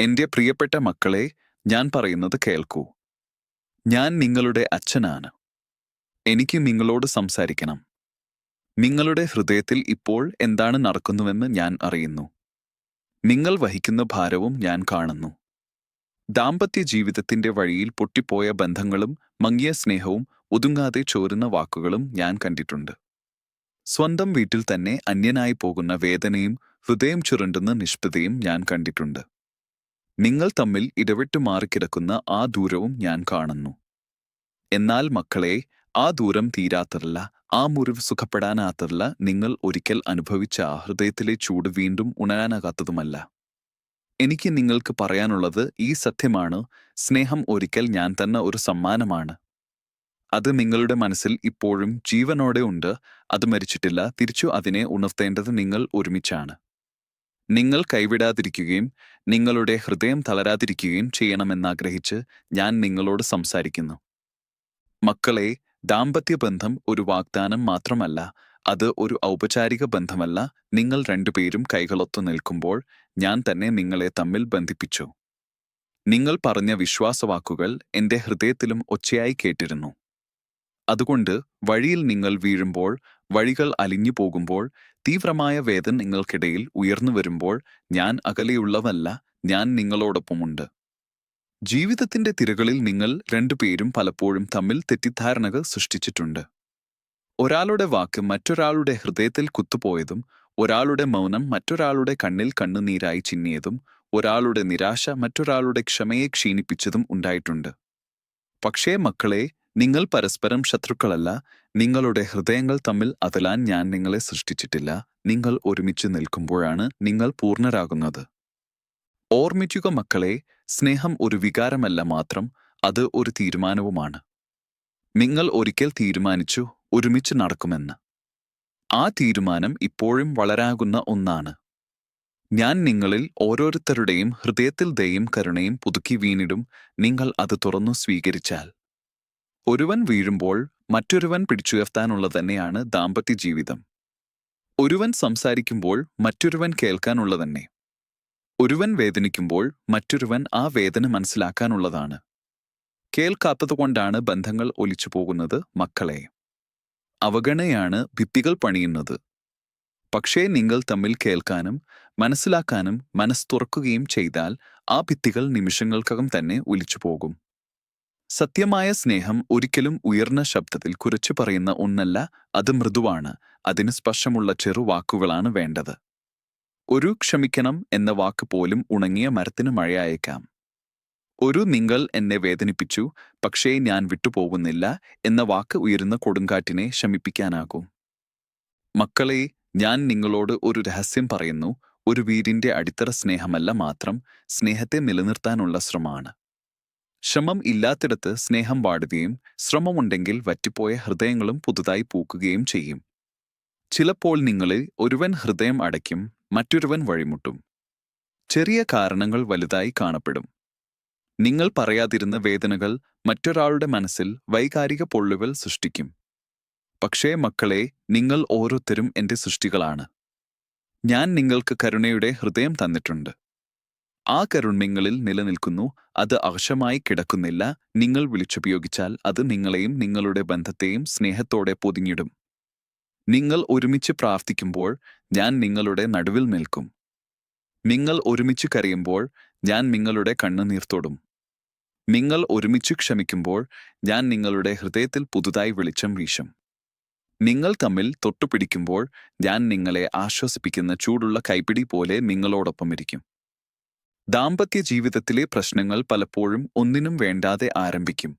എന്റെ പ്രിയപ്പെട്ട മക്കളെ ഞാൻ പറയുന്നത് കേൾക്കൂ. ഞാൻ നിങ്ങളുടെ അച്ഛനാണ്. എനിക്ക് നിങ്ങളോട് സംസാരിക്കണം. നിങ്ങളുടെ ഹൃദയത്തിൽ ഇപ്പോൾ എന്താണ് നടക്കുന്നുവെന്ന് ഞാൻ അറിയുന്നു. നിങ്ങൾ വഹിക്കുന്ന ഭാരവും ഞാൻ കാണുന്നു. ദാമ്പത്യ ജീവിതത്തിന്റെ വഴിയിൽ പൊട്ടിപ്പോയ ബന്ധങ്ങളും മങ്ങിയ സ്നേഹവും ഒതുങ്ങാതെ ചോരുന്ന വാക്കുകളും ഞാൻ കണ്ടിട്ടുണ്ട്. സ്വന്തം വീട്ടിൽ തന്നെ അന്യനായി പോകുന്ന വേദനയും ഹൃദയം ചുരുണ്ടുന്ന നിഷ്ഠതയും ഞാൻ കണ്ടിട്ടുണ്ട്. നിങ്ങൾ തമ്മിൽ ഇടവിട്ടു മാറിക്കിടക്കുന്ന ആ ദൂരവും ഞാൻ കാണുന്നു. എന്നാൽ മക്കളെ ആ ദൂരം തീരാത്തല്ല ആ മുറിവ് സുഖപ്പെടാനാത്തല്ല നിങ്ങൾ ഒരിക്കൽ അനുഭവിച്ച ആ ഹൃദയത്തിലെ ചൂട് വീണ്ടും ഉണരാനാകാത്തതുമല്ല. എനിക്ക് നിങ്ങൾക്ക് പറയാനുള്ളത് ഈ സത്യമാണ് സ്നേഹം ഒരിക്കൽ ഞാൻ തന്നെ ഒരു സമ്മാനമാണ്. അത് നിങ്ങളുടെ മനസ്സിൽ ഇപ്പോഴും ജീവനോടെ ഉണ്ട് അത് മരിച്ചിട്ടില്ല തിരിച്ചു അതിനെ ഉണർത്തേണ്ടത് നിങ്ങൾ ഒരുമിച്ചാണ്. നിങ്ങൾ കൈവിടാതിരിക്കുകയും നിങ്ങളുടെ ഹൃദയം തളരാതിരിക്കുകയും ചെയ്യണമെന്നാഗ്രഹിച്ച് ഞാൻ നിങ്ങളോട് സംസാരിക്കുന്നു. മക്കളെ ദാമ്പത്യ ബന്ധം ഒരു വാഗ്ദാനം മാത്രമല്ല അത് ഒരു ഔപചാരിക ബന്ധമല്ല. നിങ്ങൾ രണ്ടുപേരും കൈകളൊത്തു നിൽക്കുമ്പോൾ ഞാൻ തന്നെ നിങ്ങളെ തമ്മിൽ ബന്ധിപ്പിച്ചു. നിങ്ങൾ പറഞ്ഞ വിശ്വാസവാക്കുകൾ എന്റെ ഹൃദയത്തിലും ഒച്ചയായി കേട്ടിരുന്നു. അതുകൊണ്ട് വഴിയിൽ നിങ്ങൾ വീഴുമ്പോൾ വഴികൾ അലിഞ്ഞു പോകുമ്പോൾ തീവ്രമായ വേദന നിങ്ങൾക്കിടയിൽ ഉയർന്നു വരുമ്പോൾ ഞാൻ അകലെയുള്ളവല്ല ഞാൻ നിങ്ങളോടൊപ്പമുണ്ട്. ജീവിതത്തിന്റെ തിരകളിൽ നിങ്ങൾ രണ്ടുപേരും പലപ്പോഴും തമ്മിൽ തെറ്റിദ്ധാരണകൾ സൃഷ്ടിച്ചിട്ടുണ്ട്. ഒരാളുടെ വാക്ക് മറ്റൊരാളുടെ ഹൃദയത്തിൽ കുത്തുപോയതും ഒരാളുടെ മൗനം മറ്റൊരാളുടെ കണ്ണിൽ കണ്ണുനീരായി ചിന്നിയതും ഒരാളുടെ നിരാശ മറ്റൊരാളുടെ ക്ഷമയെ ക്ഷീണിപ്പിച്ചതും ഉണ്ടായിട്ടുണ്ട്. പക്ഷേ മക്കളെ നിങ്ങൾ പരസ്പരം ശത്രുക്കളല്ല നിങ്ങളുടെ ഹൃദയങ്ങൾ തമ്മിൽ അതലാൻ ഞാൻ നിങ്ങളെ സൃഷ്ടിച്ചിട്ടില്ല. നിങ്ങൾ ഒരുമിച്ച് നിൽക്കുമ്പോഴാണ് നിങ്ങൾ പൂർണരാകുന്നത്. ഓർമ്മിക്കുക മക്കളെ സ്നേഹം ഒരു വികാരമല്ല മാത്രം അത് ഒരു തീരുമാനവുമാണ്. നിങ്ങൾ ഒരിക്കൽ തീരുമാനിച്ചു ഒരുമിച്ച് നടക്കുമെന്ന്. ആ തീരുമാനം ഇപ്പോഴും വളരാകുന്ന ഒന്നാണ്. ഞാൻ നിങ്ങളിൽ ഓരോരുത്തരുടെയും ഹൃദയത്തിൽ ദയും കരുണയും പുതുക്കി വീണിടും നിങ്ങൾ അത് തുറന്നു സ്വീകരിച്ചാൽ. ഒരുവൻ വീഴുമ്പോൾ മറ്റൊരുവൻ പിടിച്ചുയർത്താനുള്ള തന്നെയാണ് ദാമ്പത്യ ജീവിതം. ഒരുവൻ സംസാരിക്കുമ്പോൾ മറ്റൊരുവൻ കേൾക്കാനുള്ള തന്നെ. ഒരുവൻ വേദനിക്കുമ്പോൾ മറ്റൊരുവൻ ആ വേദന മനസ്സിലാക്കാനുള്ളതാണ്. കേൾക്കാത്തതുകൊണ്ടാണ് ബന്ധങ്ങൾ ഒലിച്ചു പോകുന്നത് മക്കളെ. അവഗണയാണ് ഭിത്തികൾ പണിയുന്നത്. പക്ഷേ നിങ്ങൾ തമ്മിൽ കേൾക്കാനും മനസ്സിലാക്കാനും മനസ്സ് തുറക്കുകയും ചെയ്താൽ ആ ഭിത്തികൾ നിമിഷങ്ങൾക്കകം തന്നെ ഒലിച്ചു പോകും. സത്യമായ സ്നേഹം ഒരിക്കലും ഉയർന്ന ശബ്ദത്തിൽ കുറച്ചു പറയുന്ന ഒന്നല്ല അത് മൃദുവാണ്. അതിന് സ്പർശമുള്ള ചെറു വാക്കുകളാണ് വേണ്ടത്. ഒരു ക്ഷമിക്കണം എന്ന വാക്ക് പോലും ഉണങ്ങിയ മരത്തിന് മഴയയക്കാം. ഒരു നിങ്ങൾ എന്നെ വേദനിപ്പിച്ചു പക്ഷേ ഞാൻ വിട്ടുപോകുന്നില്ല എന്ന വാക്ക് ഉയരുന്ന കൊടുങ്കാറ്റിനെ ശമിപ്പിക്കാനാകും. മക്കളെ ഞാൻ നിങ്ങളോട് ഒരു രഹസ്യം പറയുന്നു. ഒരു വീടിന്റെ അടിത്തറ സ്നേഹമല്ല മാത്രം സ്നേഹത്തെ നിലനിർത്താനുള്ള ശ്രമമാണ്. ശ്രമം ഇല്ലാത്തിടത്ത് സ്നേഹം വാടുകയും ശ്രമമുണ്ടെങ്കിൽ വറ്റിപ്പോയ ഹൃദയങ്ങളും പുതുതായി പൂക്കുകയും ചെയ്യും. ചിലപ്പോൾ നിങ്ങളിൽ ഒരുവൻ ഹൃദയം അടയ്ക്കും മറ്റൊരുവൻ വഴിമുട്ടും. ചെറിയ കാരണങ്ങൾ വലുതായി കാണപ്പെടും. നിങ്ങൾ പറയാതിരുന്ന വേദനകൾ മറ്റൊരാളുടെ മനസ്സിൽ വൈകാരിക പൊള്ളുകൾ സൃഷ്ടിക്കും. പക്ഷേ മക്കളെ നിങ്ങൾ ഓരോരുത്തരും എന്റെ സൃഷ്ടികളാണ്. ഞാൻ നിങ്ങൾക്ക് കരുണയുടെ ഹൃദയം തന്നിട്ടുണ്ട്. ആ കരുണ്യങ്ങളിൽ നിലനിൽക്കുന്നു അത് അവശമായി കിടക്കുന്നില്ല. നിങ്ങൾ വിളിച്ചുപയോഗിച്ചാൽ അത് നിങ്ങളെയും നിങ്ങളുടെ ബന്ധത്തെയും സ്നേഹത്തോടെ പൊതിഞ്ഞിടും. നിങ്ങൾ ഒരുമിച്ച് പ്രാർത്ഥിക്കുമ്പോൾ ഞാൻ നിങ്ങളുടെ നടുവിൽ നിൽക്കും. നിങ്ങൾ ഒരുമിച്ച് കരയുമ്പോൾ ഞാൻ നിങ്ങളുടെ കണ്ണുനീർ തൊടും നിങ്ങൾ ഒരുമിച്ച് ക്ഷമിക്കുമ്പോൾ ഞാൻ നിങ്ങളുടെ ഹൃദയത്തിൽ പുതുതായി വെളിച്ചം വീശും. നിങ്ങൾ തമ്മിൽ തൊട്ടുപിടിക്കുമ്പോൾ ഞാൻ നിങ്ങളെ ആശ്വസിപ്പിക്കുന്ന ചൂടുള്ള കൈപ്പിടി പോലെ നിങ്ങളോടൊപ്പം ഇരിക്കും ദാമ്പത്യ ജീവിതത്തിലെ പ്രശ്നങ്ങൾ പലപ്പോഴും ഒന്നിനും വേണ്ടാതെ ആരംഭിക്കും.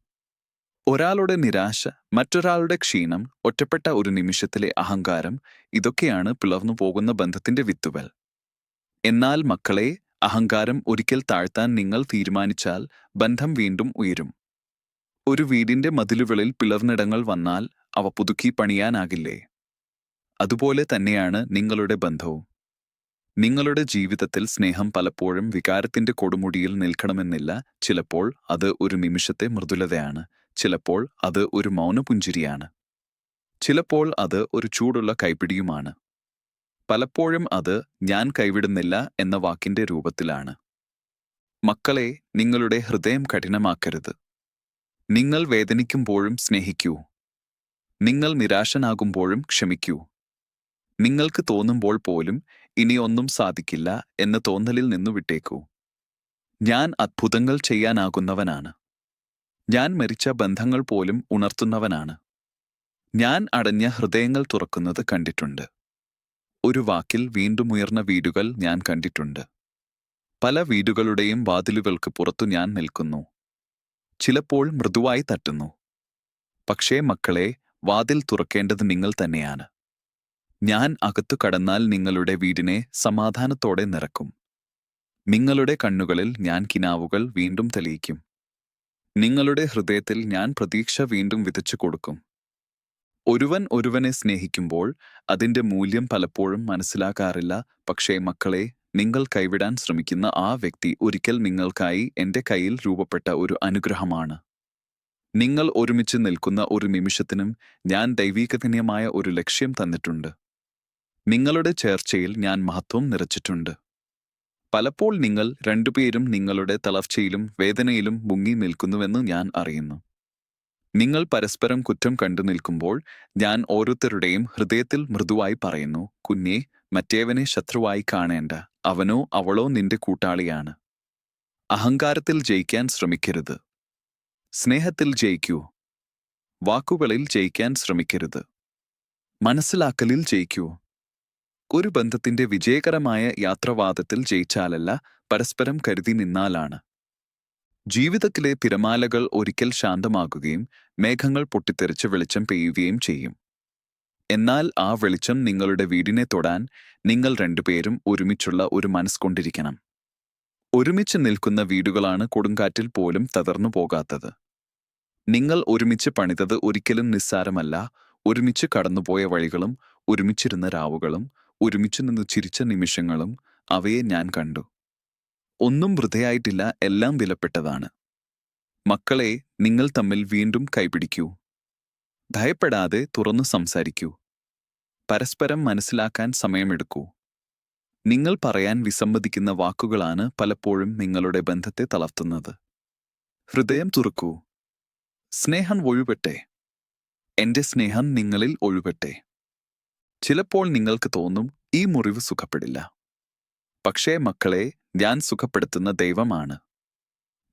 ഒരാളുടെ നിരാശ മറ്റൊരാളുടെ ക്ഷീണം ഒറ്റപ്പെട്ട ഒരു നിമിഷത്തിലെ അഹങ്കാരം ഇതൊക്കെയാണ് പിളർന്നു പോകുന്ന ബന്ധത്തിന്റെ വിത്തുകൾ. എന്നാൽ മക്കളെ അഹങ്കാരം ഒരിക്കൽ താഴ്ത്താൻ നിങ്ങൾ തീരുമാനിച്ചാൽ ബന്ധം വീണ്ടും ഉയരും. ഒരു വീടിന്റെ മതിലുകളിൽ പിളർന്നിടങ്ങൾ വന്നാൽ അവ പുതുക്കി പണിയാനാകില്ലേ? അതുപോലെ തന്നെയാണ് നിങ്ങളുടെ ബന്ധവും. നിങ്ങളുടെ ജീവിതത്തിൽ സ്നേഹം പലപ്പോഴും വികാരത്തിന്റെ കൊടുമുടിയിൽ നിൽക്കണമെന്നില്ല. ചിലപ്പോൾ അത് ഒരു നിമിഷത്തെ മൃദുലതയാണ്. ചിലപ്പോൾ അത് ഒരു മൗനപുഞ്ചിരിയാണ്. ചിലപ്പോൾ അത് ഒരു ചൂടുള്ള കൈപ്പിടിയുമാണ്. പലപ്പോഴും അത് ഞാൻ കൈവിടുന്നില്ല എന്ന വാക്കിന്റെ രൂപത്തിലാണ്. മക്കളെ നിങ്ങളുടെ ഹൃദയം കഠിനമാക്കരുത്. നിങ്ങൾ വേദനിക്കുമ്പോഴും സ്നേഹിക്കൂ. നിങ്ങൾ നിരാശനാകുമ്പോഴും ക്ഷമിക്കൂ. നിങ്ങൾക്ക് തോന്നുമ്പോൾ പോലും ഇനി ഒന്നും സാധിക്കില്ല എന്ന തോന്നലിൽ നിന്നു വിട്ടേക്കൂ. ഞാൻ അത്ഭുതങ്ങൾ ചെയ്യാനാകുന്നവനാണ്. ഞാൻ മരിച്ച ബന്ധങ്ങൾ പോലും ഉണർത്തുന്നവനാണ്. ഞാൻ അടഞ്ഞ ഹൃദയങ്ങൾ തുറക്കുന്നത് കണ്ടിട്ടുണ്ട്. ഒരു വാക്കിൽ വീണ്ടും ഉയർന്ന വീടുകൾ ഞാൻ കണ്ടിട്ടുണ്ട്. പല വീടുകളുടെയും വാതിലുകൾക്ക് പുറത്തു ഞാൻ നിൽക്കുന്നു. ചിലപ്പോൾ മൃദുവായി തട്ടുന്നു. പക്ഷേ മക്കളെ വാതിൽ തുറക്കേണ്ടത് നിങ്ങൾ തന്നെയാണ്. ഞാൻ അകത്തു കടന്നാൽ നിങ്ങളുടെ വീടിനെ സമാധാനത്തോടെ നിറക്കും. നിങ്ങളുടെ കണ്ണുകളിൽ ഞാൻ കിനാവുകൾ വീണ്ടും തെളിയിക്കും. നിങ്ങളുടെ ഹൃദയത്തിൽ ഞാൻ പ്രതീക്ഷ വീണ്ടും വിതച്ചു കൊടുക്കും. ഒരുവൻ ഒരുവനെ സ്നേഹിക്കുമ്പോൾ അതിന്റെ മൂല്യം പലപ്പോഴും മനസ്സിലാക്കാറില്ല പക്ഷേ മക്കളെ നിങ്ങൾ കൈവിടാൻ ശ്രമിക്കുന്ന ആ വ്യക്തി ഒരിക്കൽ നിങ്ങൾക്കായി എന്റെ കയ്യിൽ രൂപപ്പെട്ട ഒരു അനുഗ്രഹമാണ്. നിങ്ങൾ ഒരുമിച്ച് നിൽക്കുന്ന ഒരു നിമിഷത്തിനും ഞാൻ ദൈവീകതന്യമായ ഒരു ലക്ഷ്യം തന്നിട്ടുണ്ട്. നിങ്ങളുടെ ചേർച്ചയിൽ ഞാൻ മഹത്വം നിറച്ചിട്ടുണ്ട്. പലപ്പോൾ നിങ്ങൾ രണ്ടുപേരും നിങ്ങളുടെ തളർച്ചയിലും വേദനയിലും മുങ്ങി നിൽക്കുന്നുവെന്ന് ഞാൻ അറിയുന്നു. നിങ്ങൾ പരസ്പരം കുറ്റം കണ്ടു നിൽക്കുമ്പോൾ ഞാൻ ഓരോരുത്തരുടെയും ഹൃദയത്തിൽ മൃദുവായി പറയുന്നു കുഞ്ഞെ മറ്റേവനെ ശത്രുവായി കാണേണ്ട. അവനോ അവളോ നിന്റെ കൂട്ടാളിയാണ്. അഹങ്കാരത്തിൽ ജയിക്കാൻ ശ്രമിക്കരുത്. സ്നേഹത്തിൽ ജയിക്കൂ. വാക്കുകളിൽ ജയിക്കാൻ ശ്രമിക്കരുത്. മനസ്സിലാക്കലിൽ ജയിക്കൂ. ഒരു ബന്ധത്തിന്റെ വിജയകരമായ യാത്രവാദത്തിൽ ജയിച്ചാലല്ല പരസ്പരം കരുതി നിന്നാലാണ്. ജീവിതത്തിലെ തിരമാലകൾ ഒരിക്കൽ ശാന്തമാകുകയും മേഘങ്ങൾ പൊട്ടിത്തെറിച്ച് വെളിച്ചം പെയ്യുകയും ചെയ്യും. എന്നാൽ ആ വെളിച്ചം നിങ്ങളുടെ വീടിനെ തൊടാൻ നിങ്ങൾ രണ്ടുപേരും ഒരുമിച്ചുള്ള ഒരു മനസ്കൊണ്ടിരിക്കണം ഒരുമിച്ച് നിൽക്കുന്ന വീടുകളാണ് കൊടുങ്കാറ്റിൽ പോലും തകർന്നു പോകാത്തത്. നിങ്ങൾ ഒരുമിച്ച് പണിതത് ഒരിക്കലും നിസ്സാരമല്ല. ഒരുമിച്ച് കടന്നുപോയ വഴികളും ഒരുമിച്ചിരുന്ന രാവുകളും ഒരുമിച്ച് നിന്ന് ചിരിച്ച നിമിഷങ്ങളും അവയെ ഞാൻ കണ്ടു. ഒന്നും വൃതയായിട്ടില്ല എല്ലാം വിലപ്പെട്ടതാണ്. മക്കളെ നിങ്ങൾ തമ്മിൽ വീണ്ടും കൈപിടിക്കൂ. ഭയപ്പെടാതെ തുറന്നു സംസാരിക്കൂ. പരസ്പരം മനസ്സിലാക്കാൻ സമയമെടുക്കൂ. നിങ്ങൾ പറയാൻ വിസമ്മതിക്കുന്ന വാക്കുകളാണ് പലപ്പോഴും നിങ്ങളുടെ ബന്ധത്തെ തളർത്തുന്നത്. ഹൃദയം തുറക്കൂ. സ്നേഹം ഒഴുപെട്ടെ എന്റെ സ്നേഹം നിങ്ങളിൽ ഒഴുപെട്ടെ ചിലപ്പോൾ നിങ്ങൾക്ക് തോന്നും ഈ മുറിവ് സുഖപ്പെടില്ല. പക്ഷേ മക്കളെ ഞാൻ സുഖപ്പെടുത്തുന്ന ദൈവമാണ്.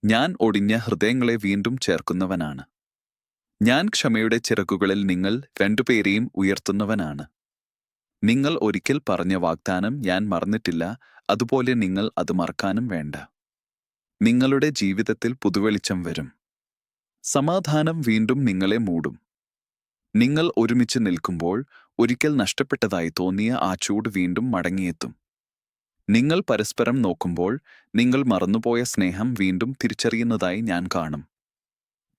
ഞാൻ ഒടിഞ്ഞ ഹൃദയങ്ങളെ വീണ്ടും ചേർക്കുന്നവനാണ്. ഞാൻ ക്ഷമയുടെ ചിറകുകളിൽ നിങ്ങൾ രണ്ടുപേരെയും ഉയർത്തുന്നവനാണ്. നിങ്ങൾ ഒരിക്കൽ പറഞ്ഞ വാഗ്ദാനം ഞാൻ മറന്നിട്ടില്ല അതുപോലെ നിങ്ങൾ അത് മറക്കാനും വേണ്ട. നിങ്ങളുടെ ജീവിതത്തിൽ പുതുവെളിച്ചം വരും. സമാധാനം വീണ്ടും നിങ്ങളെ മൂടും. നിങ്ങൾ ഒരുമിച്ച് നിൽക്കുമ്പോൾ ഒരിക്കൽ നഷ്ടപ്പെട്ടതായി തോന്നിയ ആ ചൂട് വീണ്ടും മടങ്ങിയെത്തും. നിങ്ങൾ പരസ്പരം നോക്കുമ്പോൾ നിങ്ങൾ മറന്നുപോയ സ്നേഹം വീണ്ടും തിരിച്ചറിയുന്നതായി ഞാൻ കാണും.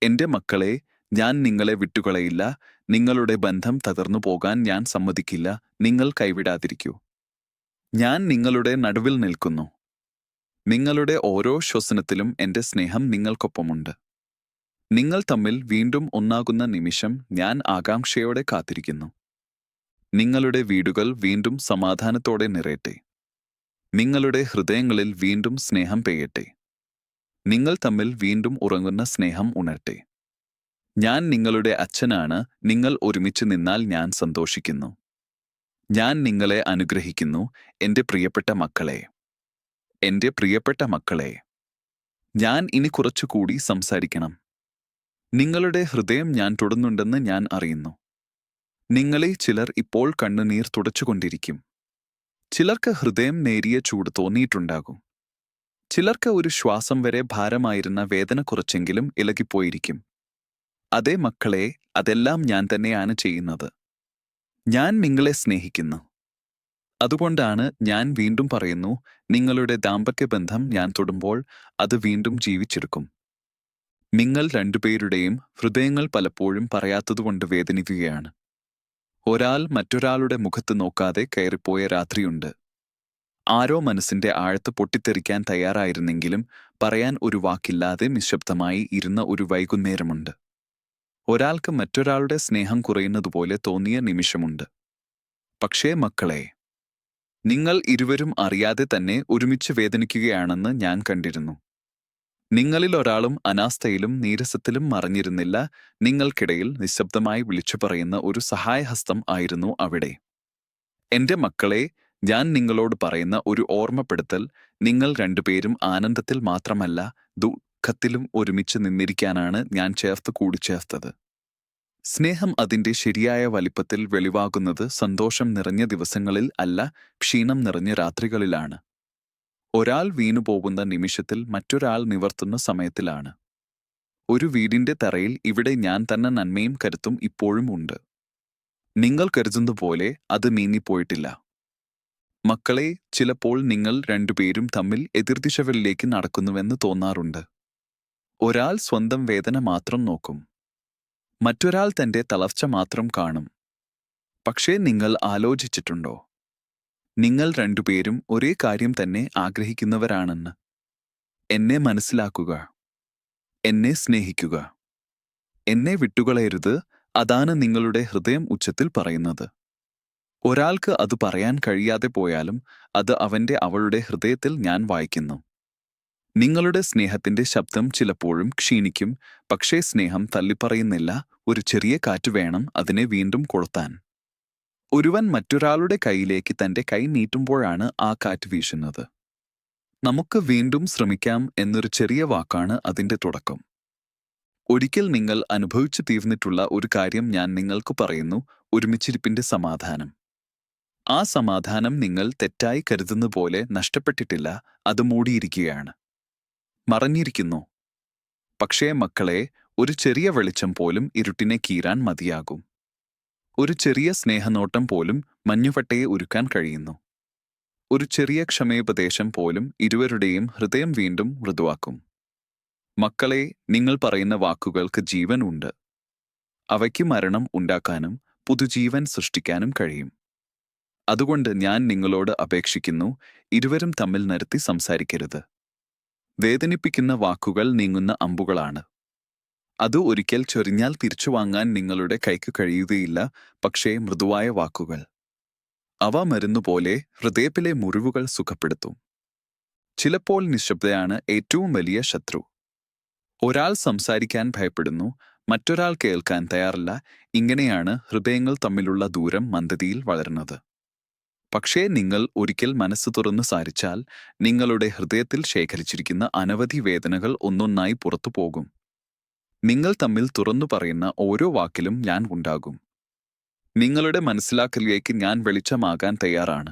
എന്റെ മക്കളെ ഞാൻ നിങ്ങളെ വിട്ടുകളയില്ല നിങ്ങളുടെ ബന്ധം തകർന്നു പോകാൻ ഞാൻ സമ്മതിക്കില്ല നിങ്ങൾ കൈവിടാതിരിക്കൂ. ഞാൻ നിങ്ങളുടെ നടുവിൽ നിൽക്കുന്നു. നിങ്ങളുടെ ഓരോ ശ്വസനത്തിലും എന്റെ സ്നേഹം നിങ്ങൾക്കൊപ്പമുണ്ട്. നിങ്ങൾ തമ്മിൽ വീണ്ടും ഒന്നാകുന്ന നിമിഷം ഞാൻ ആകാംക്ഷയോടെ കാത്തിരിക്കുന്നു. നിങ്ങളുടെ വീടുകൾ വീണ്ടും സമാധാനത്തോടെ നിറയട്ടെ. നിങ്ങളുടെ ഹൃദയങ്ങളിൽ വീണ്ടും സ്നേഹം പെയ്യട്ടെ. നിങ്ങൾ തമ്മിൽ വീണ്ടും ഉറങ്ങുന്ന സ്നേഹം ഉണരട്ടെ. ഞാൻ നിങ്ങളുടെ അച്ഛനാണ് നിങ്ങൾ ഒരുമിച്ച് നിന്നാൽ ഞാൻ സന്തോഷിക്കുന്നു. ഞാൻ നിങ്ങളെ അനുഗ്രഹിക്കുന്നു എന്റെ പ്രിയപ്പെട്ട മക്കളെ. എന്റെ പ്രിയപ്പെട്ട മക്കളെ. ഞാൻ ഇനി കുറച്ചുകൂടി സംസാരിക്കണം. നിങ്ങളുടെ ഹൃദയം ഞാൻ തൊടുന്നുണ്ടെന്ന് ഞാൻ അറിയുന്നു. നിങ്ങളെ ചിലർ ഇപ്പോൾ കണ്ണുനീർ തുടച്ചുകൊണ്ടിരിക്കും. ചിലർക്ക് ഹൃദയം നേരിയ ചൂട് തോന്നിയിട്ടുണ്ടാകും. ചിലർക്ക് ഒരു ശ്വാസം വരെ ഭാരമായിരുന്ന വേദന കുറച്ചെങ്കിലും ഇളകിപ്പോയിരിക്കും. അതേ മക്കളെ അതെല്ലാം ഞാൻ തന്നെയാണ് ചെയ്യുന്നത്. ഞാൻ നിങ്ങളെ സ്നേഹിക്കുന്നു. അതുകൊണ്ടാണ് ഞാൻ വീണ്ടും പറയുന്നു നിങ്ങളുടെ ദാമ്പത്യ ബന്ധം ഞാൻ തൊടുമ്പോൾ അത് വീണ്ടും ജീവിച്ചെടുക്കും നിങ്ങൾ രണ്ടുപേരുടെയും ഹൃദയങ്ങൾ പലപ്പോഴും പറയാത്തതുകൊണ്ട് വേദനിക്കുകയാണ്. ഒരാൾ മറ്റൊരാളുടെ മുഖത്ത് നോക്കാതെ കയറിപ്പോയ രാത്രിയുണ്ട്. ആരോ മനസ്സിന്റെ ആഴത്ത് പൊട്ടിത്തെറിക്കാൻ തയ്യാറായിരുന്നെങ്കിലും പറയാൻ ഒരു വാക്കില്ലാതെ നിശബ്ദമായി ഇരുന്ന ഒരു വൈകുന്നേരമുണ്ട്. ഒരാൾക്ക് മറ്റൊരാളുടെ സ്നേഹം കുറയുന്നതുപോലെ തോന്നിയ നിമിഷമുണ്ട്. പക്ഷേ മക്കളെ നിങ്ങൾ ഇരുവരും അറിയാതെ തന്നെ ഒരുമിച്ച് വേദനിക്കുകയാണെന്ന് ഞാൻ കണ്ടിരുന്നു. നിങ്ങളിൽ ഒരാളും അനാസ്ഥയിലും നീരസത്തിലും മറഞ്ഞിരുന്നില്ല. നിങ്ങൾക്കിടയിൽ നിശബ്ദമായി വിളിച്ചു പറയുന്ന ഒരു സഹായഹസ്തം ആയിരുന്നു അവിടെ. എന്റെ മക്കളെ ഞാൻ നിങ്ങളോട് പറയുന്ന ഒരു ഓർമ്മപ്പെടുത്തൽ നിങ്ങൾ രണ്ടുപേരും ആനന്ദത്തിൽ മാത്രമല്ല ദുഃഖത്തിലും ഒരുമിച്ച് നിന്നിരിക്കാനാണ് ഞാൻ ചേർത്ത് കൂടിച്ചേർത്തത്. സ്നേഹം അതിന്റെ ശരിയായ വലിപ്പത്തിൽ വെളിവാകുന്നത് സന്തോഷം നിറഞ്ഞ ദിവസങ്ങളിൽ അല്ല ക്ഷീണം നിറഞ്ഞ രാത്രികളിലാണ്. ഒരാൾ വീണുപോകുന്ന നിമിഷത്തിൽ മറ്റൊരാൾ നിവർത്തുന്ന സമയത്തിലാണ്. ഒരു വീടിന്റെ തറയിൽ ഇവിടെ ഞാൻ തന്നെ നന്മയും കരുത്തും ഇപ്പോഴും ഉണ്ട്. നിങ്ങൾ കരുതുന്ന പോലെ അത് നീങ്ങിപ്പോയിട്ടില്ല. മക്കളെ ചിലപ്പോൾ നിങ്ങൾ രണ്ടുപേരും തമ്മിൽ എതിർദിശകളിലേക്ക് നടക്കുന്നുവെന്ന് തോന്നാറുണ്ട്. ഒരാൾ സ്വന്തം വേദന മാത്രം നോക്കും. മറ്റൊരാൾ തന്റെ തളർച്ച മാത്രം കാണും. പക്ഷേ നിങ്ങൾ ആലോചിച്ചിട്ടുണ്ടോ? നിങ്ങൾ രണ്ടുപേരും ഒരേ കാര്യം തന്നെ ആഗ്രഹിക്കുന്നവരാണെന്ന്. എന്നെ മനസ്സിലാക്കുക. എന്നെ സ്നേഹിക്കുക. എന്നെ വിട്ടുകളയരുത് അതാണ് നിങ്ങളുടെ ഹൃദയം ഉച്ചത്തിൽ പറയുന്നത്. ഒരാൾക്ക് അത് പറയാൻ കഴിയാതെ പോയാലും അത് അവന്റെ അവളുടെ ഹൃദയത്തിൽ ഞാൻ വായിക്കുന്നു. നിങ്ങളുടെ സ്നേഹത്തിന്റെ ശബ്ദം ചിലപ്പോഴും ക്ഷീണിക്കും പക്ഷേ സ്നേഹം തള്ളിപ്പറയുന്നില്ല ഒരു ചെറിയ കാറ്റ് വേണം അതിനെ വീണ്ടും കൊളുത്താൻ. ഒരുവൻ മറ്റൊരാളുടെ കൈയിലേക്ക് തന്റെ കൈ നീട്ടുമ്പോഴാണ് ആ കാറ്റ് വീശുന്നത്. നമുക്ക് വീണ്ടും ശ്രമിക്കാം എന്നൊരു ചെറിയ വാക്കാണ് അതിന്റെ തുടക്കം. ഒരിക്കൽ നിങ്ങൾ അനുഭവിച്ചു തീർന്നിട്ടുള്ള ഒരു കാര്യം ഞാൻ നിങ്ങൾക്ക് പറയുന്നു ഒരുമിച്ചിരിപ്പിന്റെ സമാധാനം. ആ സമാധാനം നിങ്ങൾ തെറ്റായി കരുതുന്ന പോലെ നഷ്ടപ്പെട്ടിട്ടില്ല അത് മൂടിയിരിക്കുകയാണ്. മറഞ്ഞിരിക്കുന്നു. പക്ഷേ മക്കളെ ഒരു ചെറിയ വെളിച്ചം പോലും ഇരുട്ടിനെ കീറാൻ മതിയാകും. ഒരു ചെറിയ സ്നേഹനോട്ടം പോലും മഞ്ഞുപട്ടയെ ഒരുക്കാൻ കഴിയുന്നു. ഒരു ചെറിയ ക്ഷമയോപദേശം പോലും ഇരുവരുടെയും ഹൃദയം വീണ്ടും മൃദുവാക്കും. മക്കളെ നിങ്ങൾ പറയുന്ന വാക്കുകൾക്ക് ജീവൻ ഉണ്ട്. അവയ്ക്ക് മരണം ഉണ്ടാക്കാനും പുതുജീവൻ സൃഷ്ടിക്കാനും കഴിയും. അതുകൊണ്ട് ഞാൻ നിങ്ങളോട് അപേക്ഷിക്കുന്നു ഇരുവരും തമ്മിൽ നിരത്തി സംസാരിക്കരുത്. വേദനിപ്പിക്കുന്ന വാക്കുകൾ നീങ്ങുന്ന അമ്പുകളാണ്. അത് ഒരിക്കൽ ചൊരിഞ്ഞാൽ തിരിച്ചു വാങ്ങാൻ നിങ്ങളുടെ കൈക്ക് കഴിയുകയില്ല പക്ഷേ മൃദുവായ വാക്കുകൾ. അവ മരുന്നുപോലെ ഹൃദയത്തിലെ മുറിവുകൾ സുഖപ്പെടുത്തും. ചിലപ്പോൾ നിശബ്ദയാണ് ഏറ്റവും വലിയ ശത്രു. ഒരാൾ സംസാരിക്കാൻ ഭയപ്പെടുന്നു മറ്റൊരാൾ കേൾക്കാൻ തയ്യാറല്ല ഇങ്ങനെയാണ് ഹൃദയങ്ങൾ തമ്മിലുള്ള ദൂരം മന്ദതിയിൽ വളരുന്നത്. പക്ഷേ നിങ്ങൾ ഒരിക്കൽ മനസ്സ് തുറന്നു സാരിച്ചാൽ നിങ്ങളുടെ ഹൃദയത്തിൽ ശേഖരിച്ചിരിക്കുന്ന അനവധി വേദനകൾ ഒന്നൊന്നായി പുറത്തു പോകും നിങ്ങൾ തമ്മിൽ തുറന്നു പറയുന്ന ഓരോ വാക്കിലും ഞാൻ ഉണ്ടാകും. നിങ്ങളുടെ മനസ്സിലാക്കലിലേക്ക് ഞാൻ വെളിച്ചമാകാൻ തയ്യാറാണ്.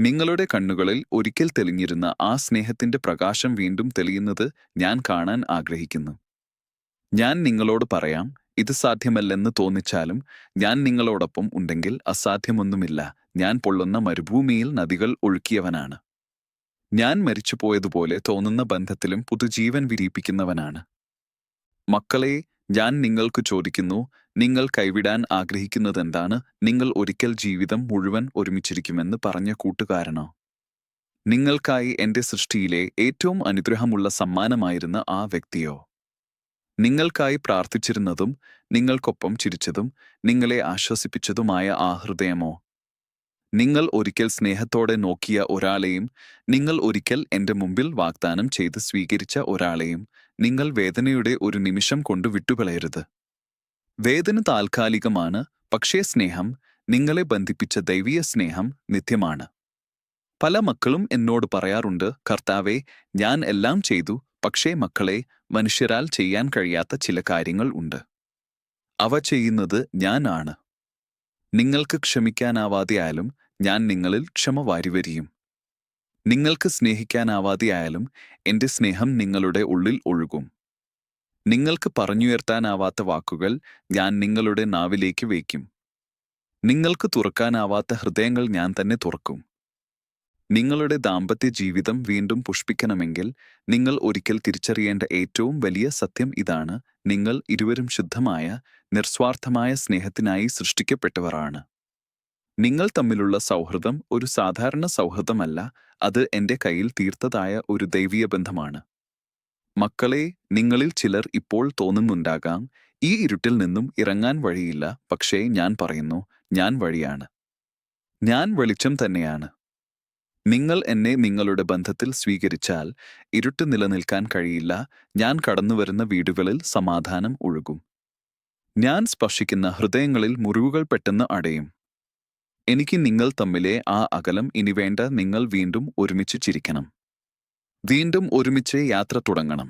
നിങ്ങളുടെ കണ്ണുകളിൽ ഒരിക്കൽ തെളിഞ്ഞിരുന്ന ആ സ്നേഹത്തിന്റെ പ്രകാശം വീണ്ടും തെളിയുന്നത് ഞാൻ കാണാൻ ആഗ്രഹിക്കുന്നു. ഞാൻ നിങ്ങളോട് പറയാം ഇത് സാധ്യമല്ലെന്ന് തോന്നിച്ചാലും ഞാൻ നിങ്ങളോടൊപ്പം ഉണ്ടെങ്കിൽ അസാധ്യമൊന്നുമില്ല ഞാൻ പൊള്ളുന്ന മരുഭൂമിയിൽ നദികൾ ഒഴുക്കിയവനാണ്. ഞാൻ മരിച്ചുപോയതുപോലെ തോന്നുന്ന ബന്ധത്തിലും പുതുജീവൻ വിരിയിപ്പിക്കുന്നവനാണ്. മക്കളെ ഞാൻ നിങ്ങൾക്ക് ചോദിക്കുന്നു നിങ്ങൾ കൈവിടാൻ ആഗ്രഹിക്കുന്നതെന്താണ്? നിങ്ങൾ ഒരിക്കൽ ജീവിതം മുഴുവൻ ഒരുമിച്ചിരിക്കുമെന്ന് പറഞ്ഞ കൂട്ടുകാരനോ? നിങ്ങൾക്കായി എന്റെ സൃഷ്ടിയിലെ ഏറ്റവും അനുഗ്രഹമുള്ള സമ്മാനമായിരുന്ന ആ വ്യക്തിയോ? നിങ്ങൾക്കായി പ്രാർത്ഥിച്ചിരുന്നതും നിങ്ങൾക്കൊപ്പം ചിരിച്ചതും നിങ്ങളെ ആശ്വസിപ്പിച്ചതുമായ ആ ഹൃദയമോ? നിങ്ങൾ ഒരിക്കൽ സ്നേഹത്തോടെ നോക്കിയ ഒരാളെയും നിങ്ങൾ ഒരിക്കൽ എന്റെ മുമ്പിൽ വാഗ്ദാനം ചെയ്ത് സ്വീകരിച്ച ഒരാളെയും നിങ്ങൾ വേദനയുടെ ഒരു നിമിഷം കൊണ്ട് വിട്ടുകളയരുത്. വേദന താൽക്കാലികമാണ് പക്ഷേ സ്നേഹം നിങ്ങളെ ബന്ധിപ്പിച്ച ദൈവീയ സ്നേഹം നിത്യമാണ്. പല മക്കളും എന്നോട് പറയാറുണ്ട് കർത്താവെ ഞാൻ എല്ലാം ചെയ്തു പക്ഷേ മക്കളെ മനുഷ്യരാൽ ചെയ്യാൻ കഴിയാത്ത ചില കാര്യങ്ങൾ ഉണ്ട്. അവ ചെയ്യുന്നത് ഞാനാണ് നിങ്ങൾക്ക് ക്ഷമിക്കാനാവാതെയായാലും ഞാൻ നിങ്ങളിൽ ക്ഷമ വാരിവരിയും. നിങ്ങൾക്ക് സ്നേഹിക്കാനാവാതെയായാലും എന്റെ സ്നേഹം നിങ്ങളുടെ ഉള്ളിൽ ഒഴുകും. നിങ്ങൾക്ക് പറഞ്ഞുയർത്താനാവാത്ത വാക്കുകൾ ഞാൻ നിങ്ങളുടെ നാവിലേക്ക് വയ്ക്കും. നിങ്ങൾക്ക് തുറക്കാനാവാത്ത ഹൃദയങ്ങൾ ഞാൻ തന്നെ തുറക്കും. നിങ്ങളുടെ ദാമ്പത്യ ജീവിതം വീണ്ടും പുഷ്പിക്കണമെങ്കിൽ നിങ്ങൾ ഒരിക്കൽ തിരിച്ചറിയേണ്ട ഏറ്റവും വലിയ സത്യം ഇതാണ് നിങ്ങൾ ഇരുവരും ശുദ്ധമായ നിസ്വാർത്ഥമായ സ്നേഹത്തിനായി സൃഷ്ടിക്കപ്പെട്ടവരാണ്. നിങ്ങൾ തമ്മിലുള്ള സൗഹൃദം ഒരു സാധാരണ സൗഹൃദമല്ല അത് എന്റെ കയ്യിൽ തീർത്തതായ ഒരു ദൈവീയ ബന്ധമാണ്. മക്കളെ നിങ്ങളിൽ ചിലർ ഇപ്പോൾ തോന്നുന്നുണ്ടാകാം ഈ ഇരുട്ടിൽ നിന്നും ഇറങ്ങാൻ വഴിയില്ല പക്ഷേ ഞാൻ പറയുന്നു ഞാൻ വഴിയാണ്. ഞാൻ വെളിച്ചം തന്നെയാണ്. നിങ്ങൾ എന്നെ നിങ്ങളുടെ ബന്ധത്തിൽ സ്വീകരിച്ചാൽ ഇരുട്ട് നിലനിൽക്കാൻ കഴിയില്ല ഞാൻ കടന്നുവരുന്ന വീടുകളിൽ സമാധാനം ഒഴുകും. ഞാൻ സ്പർശിക്കുന്ന ഹൃദയങ്ങളിൽ മുറിവുകൾ പെട്ടെന്ന് അടയും. എനിക്ക് നിങ്ങൾ തമ്മിലെ ആ അകലം ഇനി വേണ്ട നിങ്ങൾ വീണ്ടും ഒരുമിച്ച് ചിരിക്കണം. വീണ്ടും ഒരുമിച്ച് യാത്ര തുടങ്ങണം.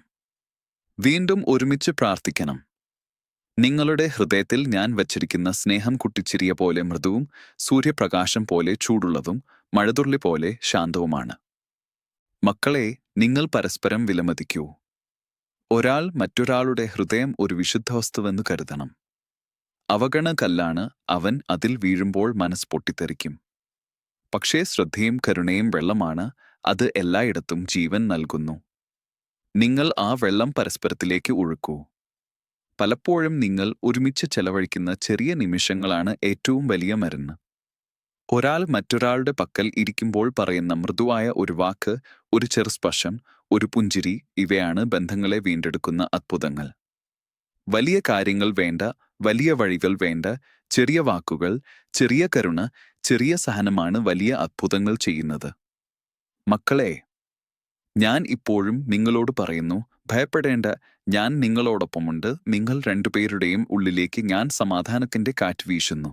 വീണ്ടും ഒരുമിച്ച് പ്രാർത്ഥിക്കണം. നിങ്ങളുടെ ഹൃദയത്തിൽ ഞാൻ വച്ചിരിക്കുന്ന സ്നേഹം കുട്ടിച്ചിരിയ പോലെ മൃദുവും സൂര്യപ്രകാശം പോലെ ചൂടുള്ളതും മഴതുള്ളി പോലെ ശാന്തവുമാണ്. മക്കളെ നിങ്ങൾ പരസ്പരം വിലമതിക്കൂ. ഒരാൾ മറ്റൊരാളുടെ ഹൃദയം ഒരു വിശുദ്ധ വസ്തുവെന്ന് കരുതണം. അവഗണ കല്ലാണ് അവൻ അതിൽ വീഴുമ്പോൾ മനസ് പൊട്ടിത്തെറിക്കും. പക്ഷേ ശ്രദ്ധയും കരുണയും വെള്ളമാണ് അത് എല്ലായിടത്തും ജീവൻ നൽകുന്നു. നിങ്ങൾ ആ വെള്ളം പരസ്പരത്തിലേക്ക് ഒഴുക്കൂ. പലപ്പോഴും നിങ്ങൾ ഒരുമിച്ച് ചെലവഴിക്കുന്ന ചെറിയ നിമിഷങ്ങളാണ് ഏറ്റവും വലിയ മരുന്ന്. ഒരാൾ മറ്റൊരാളുടെ പക്കൽ ഇരിക്കുമ്പോൾ പറയുന്ന മൃദുവായ ഒരു വാക്ക് ഒരു ചെറുസ്പർശം ഒരു പുഞ്ചിരി ഇവയാണ് ബന്ധങ്ങളെ വീണ്ടെടുക്കുന്ന അത്ഭുതങ്ങൾ. വലിയ കാര്യങ്ങൾ വേണ്ട വലിയ വഴികൾ വേണ്ട ചെറിയ വാക്കുകൾ ചെറിയ കരുണ ചെറിയ സഹനമാണ് വലിയ അത്ഭുതങ്ങൾ ചെയ്യുന്നത്. മക്കളെ ഞാൻ ഇപ്പോഴും നിങ്ങളോട് പറയുന്നു ഭയപ്പെടേണ്ട ഞാൻ നിങ്ങളോടൊപ്പമുണ്ട് നിങ്ങൾ രണ്ടുപേരുടെയും ഉള്ളിലേക്ക് ഞാൻ സമാധാനത്തിന്റെ കാറ്റ് വീശുന്നു.